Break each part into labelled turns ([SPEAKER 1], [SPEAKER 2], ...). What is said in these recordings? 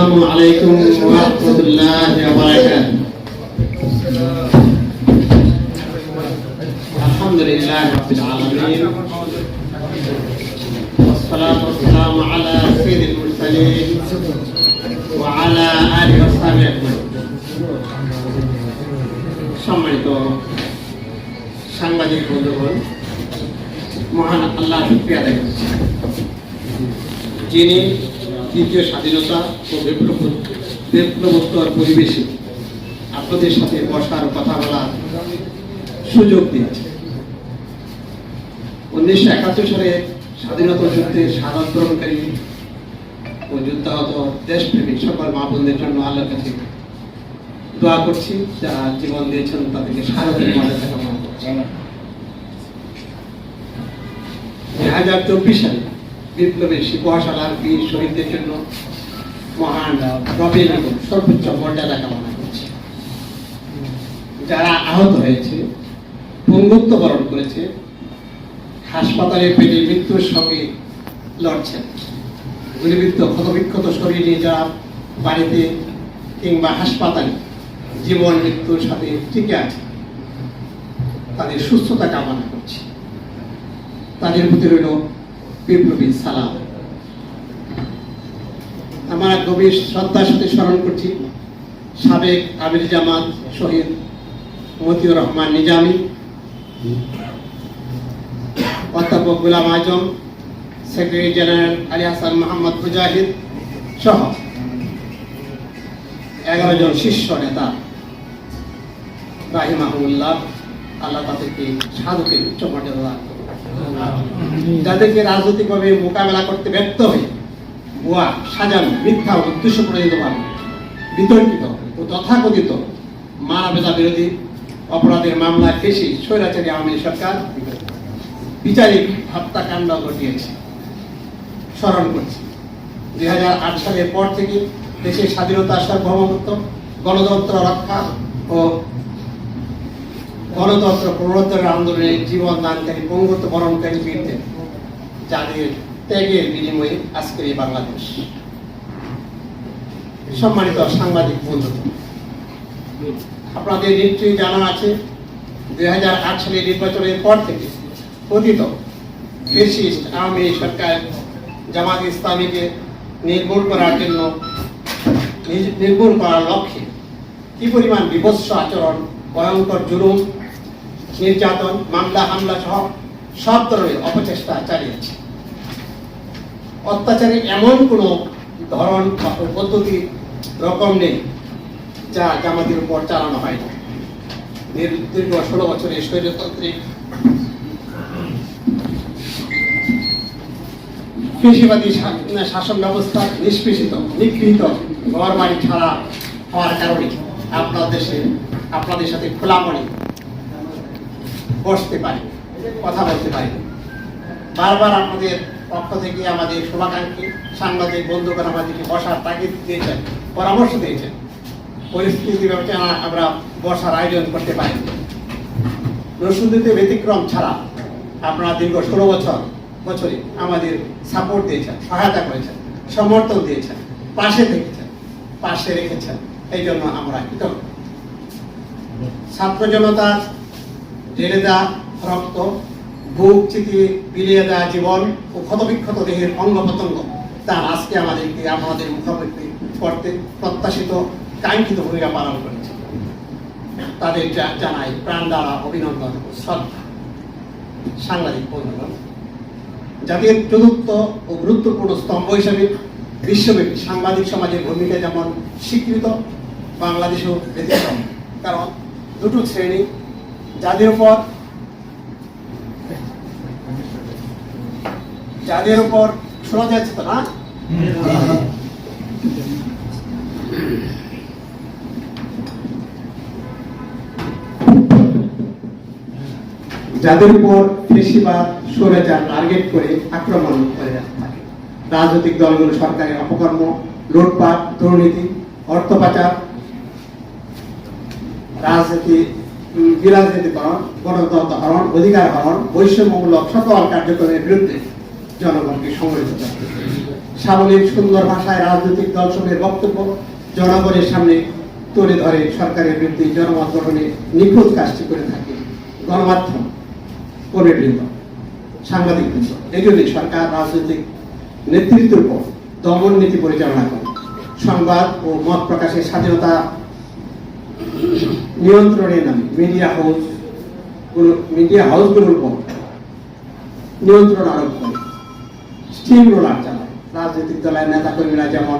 [SPEAKER 1] السلام عليكم ورحمة الله وبركاته الحمد لله رب العالمين والصلاة والسلام على سيد المرسلين وعلى آله وصحبه أجمعين সম্মানিত সাংবাদিক বন্ধুগণ মহান আল্লাহ শুক্রিয়া আদায় করছি যিনি দ্বিতীয় স্বাধীনতা ও বিপ্লব বিপ্লবোত্তর পরিবেশে আপনাদের সাথে বসার কথা বলার সুযোগ দিয়েছে। উনিশশো একাত্তর সালে স্বাধীনতা যুদ্ধে শাহাদ গ্রহণকারী ও যুদ্ধাহত দেশপ্রেমিক সকল মা বোনদের জন্য আল্লাহর কাছে দোয়া করছি যারা জীবন দিয়েছেন তাদেরকে স্বাগতের মর্যাদা কামনা করছি। দুই হাজার চব্বিশ সালে বিপ্লবের শিল্পশালার বীর শহীদদের জন্য মহান রবের সর্বোচ্চ মর্যাদা কামনা করছি। যারা আহত হয়েছে পঙ্গুত্ব বরণ করেছে, হাসপাতালে পেটে মৃত্যুর সঙ্গে লড়ছেন। গুলিবিদ্ধ, ক্ষতবিক্ষত শরীর নিয়ে যারা বাড়িতে কিংবা হাসপাতালে জীবন মৃত্যুর সাথে টিকে আছে, তাদের সুস্থতা কামনা করছি। তাদের প্রতি রইল বিপ্লবী সালাম আমার গভীর শ্রদ্ধার সাথে স্মরণ করছি, সাবেক আবির জামাত শহীদ মতিউর রহমান নিজামী, অধ্যাপক গুলাম আজম, সেক্রেটারি জেনারেল আলী হাসান মোহাম্মদ মুজাহিদ সহ এগারো জন শীর্ষ নেতা রাহিমাহুল্লাহ, আল্লাহ তাদেরকে সাধুকে উচ্চ মর্যাদা। যাদেরকে রাজনৈতিকভাবে মোকাবেলা করতে ব্যর্থ হয়ে ভুয়া, সাজানো, মিথ্যা উদ্দেশ্য প্রণোদিতভাবে বিতর্কিত ও তথাকথিত মানবতা বিরোধী অপরাধের মামলা ফেসে স্বৈরাচারী আওয়ামী সরকার বিচারিক হত্যাকাণ্ড ঘটিয়েছে। স্মরণ করছি, দুই হাজার আট সালের পর থেকে দেশের স্বাধীনতা সার্বভৌমত্ব, গণতন্ত্র রক্ষা ও গণতন্ত্র পুনরুদ্ধারের আন্দোলনে জীবন দানকারী পঙ্গুত্ব বরণকারী বীরদের যাদের ত্যাগের বিনিময়ে আজকের এই বাংলাদেশ। সম্মানিত সাংবাদিক বন্ধু, আপনাদের নিশ্চয়ই জানা আছে, দুই হাজার আট সালের নির্বাচনের পর থেকে কথিত ফেসিস্ট আওয়ামী সরকার জামাত ইসলামীকে নির্মূল করার জন্য নির্মূল করার লক্ষ্যে কি পরিমাণ বিভৎস আচরণ, ভয়ঙ্কর জুলুম নির্যাতন, মামলা, হামলা সহ সব ধরনের অপচেষ্টা চালিয়েছে। অত্যাচারের এমন কোনো ধরন বা পদ্ধতি, রকম নেই যা জামাতের উপর চালানো হয় না দীর- দীর্ঘ ষোলো বছরের স্বৈরতান্ত্রিক কৃষিবাদী শাসন ব্যবস্থা নিষ্পেষিত, নিগৃহীত ঘর বাড়ি ছাড়া হওয়ার কারণে আপনার দেশে আপনাদের সাথে খোলা মনে বসতে পারি, কথা বলতে পারি। বারবার আপনাদের পক্ষ থেকে আমাদের শুভাকাঙ্ক্ষী সাংবাদিক, বন্ধুগণ আমাদেরকে বসার তাগিদ দিয়েছেন, পরামর্শ দিয়েছেন। পরিস্থিতি বিবেচনা আমরা বসার আয়োজন করতে পারি। রসুদিতে ব্যতিক্রম ছাড়া আপনারা দীর্ঘ ষোলো বছর বছরে আমাদের সাপোর্ট দিয়েছেন, সহায়তা করেছেন, সমর্থন দিয়েছেন, পাশে থেকেছেন পাশে রেখেছেন, এই জন্য আমরা কৃতজ্ঞ। ছাত্র জনতার ঢেলে দেওয়া রক্ত, বুক চিতিয়ে বিলিয়ে দেওয়া জীবন ও ক্ষতবিক্ষত দেহের অঙ্গ প্রত্যঙ্গ। তা আজকে আমাদেরকে, আমাদের মুখোমুখি করতে প্রত্যাশিত, কাঙ্ক্ষিত ভূমিকা পালন করেছে। তাদের জানাই প্রাণ দ্বারা অভিনন্দন ও শ্রদ্ধা। সাংবাদিক বন্ধুগণ, জাতির চতুর্থ ও গুরুত্বপূর্ণ স্তম্ভ হিসেবে বিশ্বব্যাপী সাংবাদিক সমাজের ভূমিকা যেমন স্বীকৃত, বাংলাদেশেও ব্যতিক্রম। কারণ দুটো শ্রেণি যাদের উপর যাদের উপর শোনা যাচ্ছে তো না যাদের উপর বেশিরভাগ স্বৈরাচার টার্গেট করে আক্রমণ করে থাকে। রাজনৈতিক দলগুলো সরকারের অপকর্ম, লুটপাট, দুর্নীতি, অর্থ পাচার, রাজনীতি বিরাজনীতিকরণ গণতন্ত্র হরণ অধিকার হরণ বৈষম্যমূলক সকল কার্যক্রমের বিরুদ্ধে জনগণকে সংগঠিত সাবলীল সুন্দর ভাষায় রাজনৈতিক দলসমূহের বক্তব্য জনগণের সামনে তুলে ধরে সরকারের বিরুদ্ধে জনমত গঠনে নিখুঁত কাজটি করে থাকে গণমাধ্যম কর্মীবৃন্দ সাংবাদিক এই জন্যই সরকার রাজনৈতিক নেতৃত্বের উপর দমন নীতি পরিচালনা করে। সংবাদ ও মত প্রকাশের স্বাধীনতা নিয়ন্ত্রণের নামে মিডিয়া হাউস মিডিয়া হাউসগুলোর উপর নিয়ন্ত্রণ আরোপ করে। স্টিম রোলার চালায়। রাজনৈতিক দলের নেতা কর্মীরা যেমন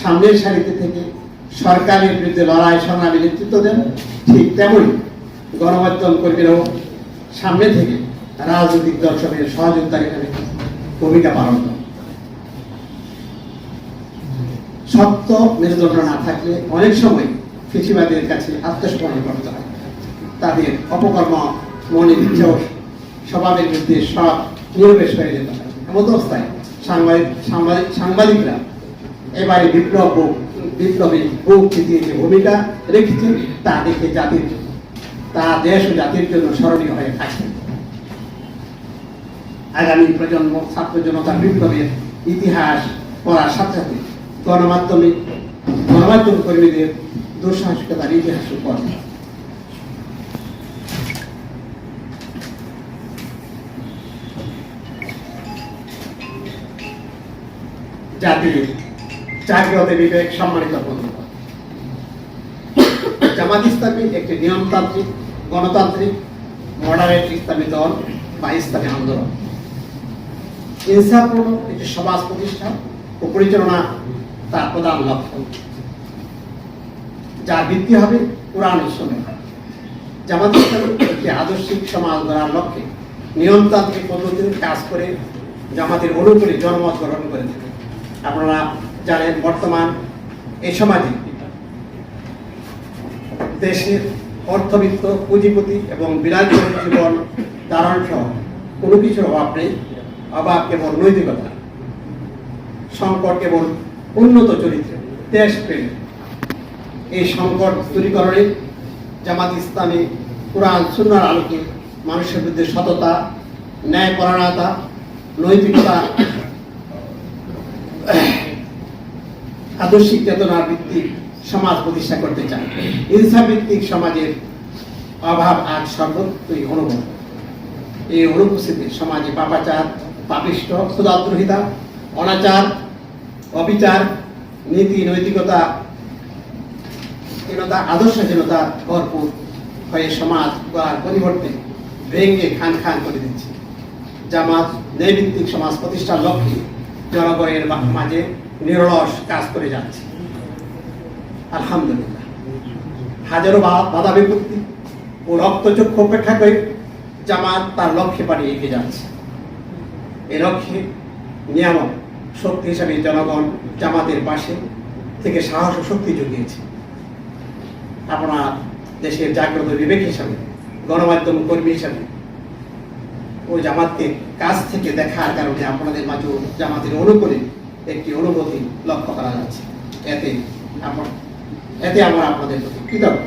[SPEAKER 1] সামনের সারিতে থেকে সরকারের বিরুদ্ধে লড়াই, সংগ্রামে নেতৃত্ব দেন, ঠিক তেমনই গণমাধ্যম কর্মীরাও সামনে থেকে রাজনৈতিক দর্শকের সহযোগিতা এখানে ভূমিকা পালন করে। সত্য মেরুদণ্ড না থাকলে অনেক সময় কৃষিবাদের কাছে আত্মসমর্পণ করতে হয়। তাদের অপকর্ম মনে ইচ্ছেও স্বভাবের বিরুদ্ধে সব নিরবেশ হয়ে যেতে হয়। এমন অবস্থায় সাংবাদিক সাংবাদিক, সাংবাদিকরা এবারে বিপ্লব বিপ্লবী বুক চিতিয়ে যে ভূমিকা রেখেছেন, তা দেখে জাতির তা দেশ ও জাতির জন্য স্মরণীয় হয়ে থাকে। আগামী প্রজন্ম, ছাত্র জনতা বিপ্লবের ইতিহাস পড়ার সাথে সাথে গণমাধ্যমে, গণমাধ্যম কর্মীদের বিবেক সম্মানিত বন্ধুগণ। জামাত ইসলামী একটি নিয়মতান্ত্রিক, গণতান্ত্রিক, মডারেট ইসলামী দল বা ইসলামী আন্দোলন। ইনসাফপূর্ণ একটি সমাজ প্রতিষ্ঠা ও পরিচালনা তার প্রধান লক্ষ্য। যার ভিত্তি হবে কোরআন সুন্নাহ। জামাত একটি আদর্শিক সমাজ গড়ার লক্ষ্যে নিয়মতান্ত্রিক পদ্ধতিতে কাজ করে জামাতের অনুকূলে জনমত গ্রহণ করে থাকে। আপনারা জানেন বর্তমান এই সমাজে দেশের অর্থবিত্ত পুঁজিপতি এবং বিরাজমান জীবন ধারণ সহ কোনো কিছুর অভাব নেই। অভাব কেবল নৈতিকতা, সংকট কেবল উন্নত চরিত্র, দেশ প্রেম। এই সংকট দূরীকরণে জামাত ইসলামী কোরআন সুন্নার আলোকে মানুষের বিরুদ্ধে সততা ন্যায়পরায়ণতা নৈতিকতা, আদর্শিক চেতনার ভিত্তিক সমাজ প্রতিষ্ঠা করতে চায়। ইনসাফ ভিত্তিক সমাজের অভাব আজ সর্বত্রই অনুভব এই অনুপস্থিতি সমাজে পাপাচার পাপিষ্ট ক্ষুদাদ্রোহিতা অনাচার, অবিচার, নীতি, নৈতিকতা হীনতা আদর্শহীনতা ভরপুর হয়ে সমাজ গড়ার পরিবর্তে ভেঙে খান খান করে দিচ্ছে। জামাত নৈভিত্তিক সমাজ প্রতিষ্ঠার লক্ষ্যে জনগণের মাঝে নিরলস কাজ করে যাচ্ছে। আলহামদুলিল্লাহ। হাজারো বাধা বিপত্তি ও রক্তচক্ষু উপেক্ষা করে জামাত তার লক্ষ্যে পাড়ি এগিয়ে যাচ্ছে। এ লক্ষ্যে নিয়ামক শক্তি হিসাবে জনগণ জামাতের পাশে থেকে সাহস ও শক্তি জুগিয়েছে। আপনার দেশের জাগ্রত বিবেক হিসাবে, গণমাধ্যম কর্মী হিসাবে, ওই জামাতকে কাছ থেকে দেখার কারণে আপনাদের মাঝে জামাতের অনুকূলে একটি অনুভূতি লক্ষ্য করা যাচ্ছে। এতে আপন, এতে আমরা আপনাদের প্রতি কৃতজ্ঞ।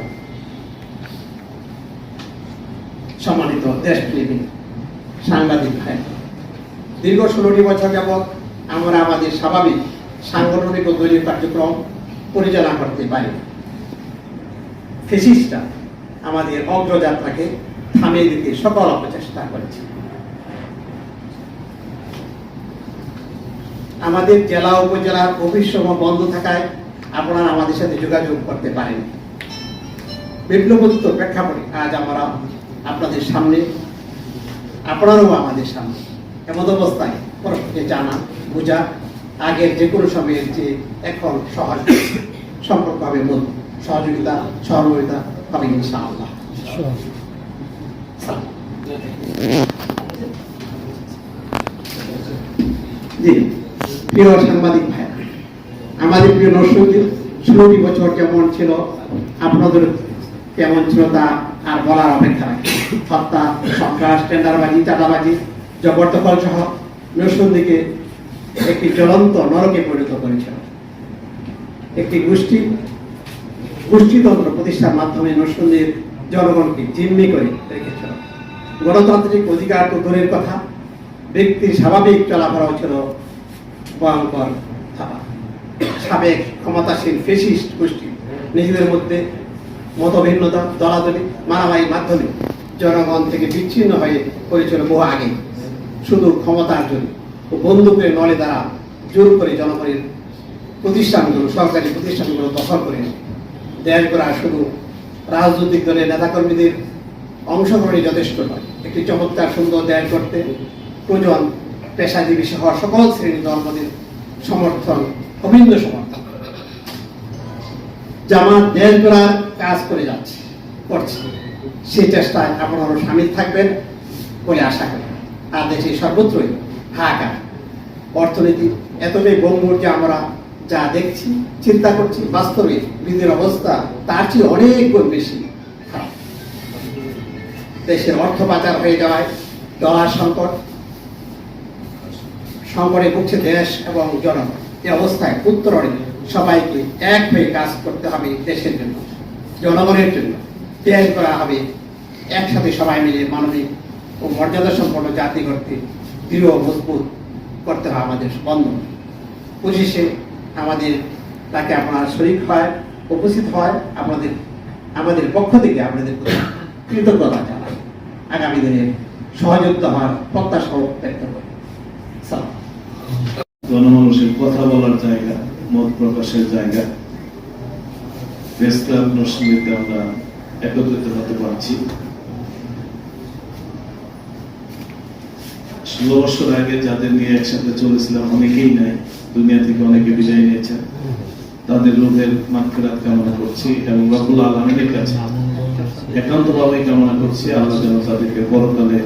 [SPEAKER 1] সম্মানিত দেশপ্রেমী সাংবাদিক ভাই, দীর্ঘ ষোলোটি বছর যাবৎ আমরা আমাদের স্বাভাবিক সাংগঠনিক ও দলীয় কার্যক্রম পরিচালনা করতে পারি। ফেসিসটা আমাদের অগ্রযাত্রাকে থামিয়ে দিতে সকল অপচেষ্টা করেছে। আমাদের জেলা উপজেলার অফিস সমূহ বন্ধ থাকায় আপনারা আমাদের সাথে যোগাযোগ করতে পারেন বিপ্লবোত্তর প্রেক্ষাপটে আজ আমরা আপনাদের সামনে, আপনারাও আমাদের সামনে এমন অবস্থায় পরস্পরকে জানা, বোঝা, আগের যে কোনো সময়ের যে এখন সহজ সম্পর্ক হবে মূল সহযোগিতা সহযোগিতা হবে ইনশাআল্লাহ। জি। প্রিয় সাংবাদিক ভাই আমাদের প্রিয় ষোলোটি বছর কেমন ছিল? আপনাদের কেমন ছিল তা আর বলার অপেক্ষা রাখে। হত্যা সন্ত্রাস টেন্ডারবাজি চাঁদাবাজি জবরদখল সহ নরসিংদীকে একটি জ্বলন্ত নরকে পরিণত করেছিল। একটি গোষ্ঠী গোষ্ঠীতন্ত্র প্রতিষ্ঠার মাধ্যমে নরসিংদীর জনগণকে জিম্মি করে রেখেছিল। গণতান্ত্রিক অধিকার তো দূরের কথা, ব্যক্তির স্বাভাবিক চলাফেরা ছিল ভয়ঙ্কর সাবেক ক্ষমতাসীন ফেসিস্ট গোষ্ঠী, নিজেদের মধ্যে মতভিন্নতা, দলাদলি মারামারির মাধ্যমে জনগণ থেকে বিচ্ছিন্ন হয়ে করেছিল বহু আগে। শুধু ক্ষমতার জন্য ও বন্দুকের নলে দ্বারা জোর করে জনগণের প্রতিষ্ঠানগুলো, সরকারি প্রতিষ্ঠানগুলো দখল করে। দেশ গড়া শুধু রাজনৈতিক দলের নেতাকর্মীদের অংশগ্রহণই যথেষ্ট নয়। একটি চমৎকার সুন্দর দেশ করতে প্রয়োজন পেশাজীবী সহ সকল শ্রেণির ধর্মদের সমর্থন, অভিন্ন সমর্থন। জামাত দেশ গড়ার কাজ করে যাচ্ছে, করছে। সেই চেষ্টায় আপনারা সামিল থাকবেন বলে আশা করি। আর দেশে সর্বত্রই হাহাকার। অর্থনীতি এতটাই যে আমরা যা দেখছি, চিন্তা করছি, বাস্তবে বিদের অবস্থা, তার চেয়ে অনেক গুণ বেশি। দেশের অর্থ পাচার হয়ে যাওয়ায় ডলার সংকট, সংকটে ভুগছে দেশ এবং জনগণ। এই অবস্থায় উত্তরণে সবাইকে এক হয়ে কাজ করতে হবে দেশের জন্য, জনগণের জন্য। দেশ করা হবে একসাথে সবাই মিলে মানবিক ও মর্যাদা সম্পন্ন জাতি করতে দৃঢ় মজবুত করতে হবে আমাদের বন্ধন। পঁচিশে আমাদের, তাকে আপনার শরীর হয়, উপস্থিত হয় আপনাদের আমাদের পক্ষ থেকে আপনাদের কৃতজ্ঞতা জানাই। আগামী দিনে সহযোগিতা হওয়ার প্রত্যাশা ব্যক্ত করি
[SPEAKER 2] জনমানুষের কথা বলার জায়গা, মত প্রকাশের জায়গা। প্রেস ক্লাব আমরা একত্রিত হতে পারছি। ষোলো বছর আগে যাদের নিয়ে একসাথে চলেছিলাম, অনেকেই নাই। দুনিয়া থেকে অনেকে বিদায় নিয়েছেন। তাদের রোগের মাত্রাত কামনা করছি এবং রকুল আলমের কাছে একান্তভাবে কামনা করছি। আল্লাহ যেন তাদেরকে পরকালে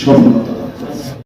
[SPEAKER 2] সফলতা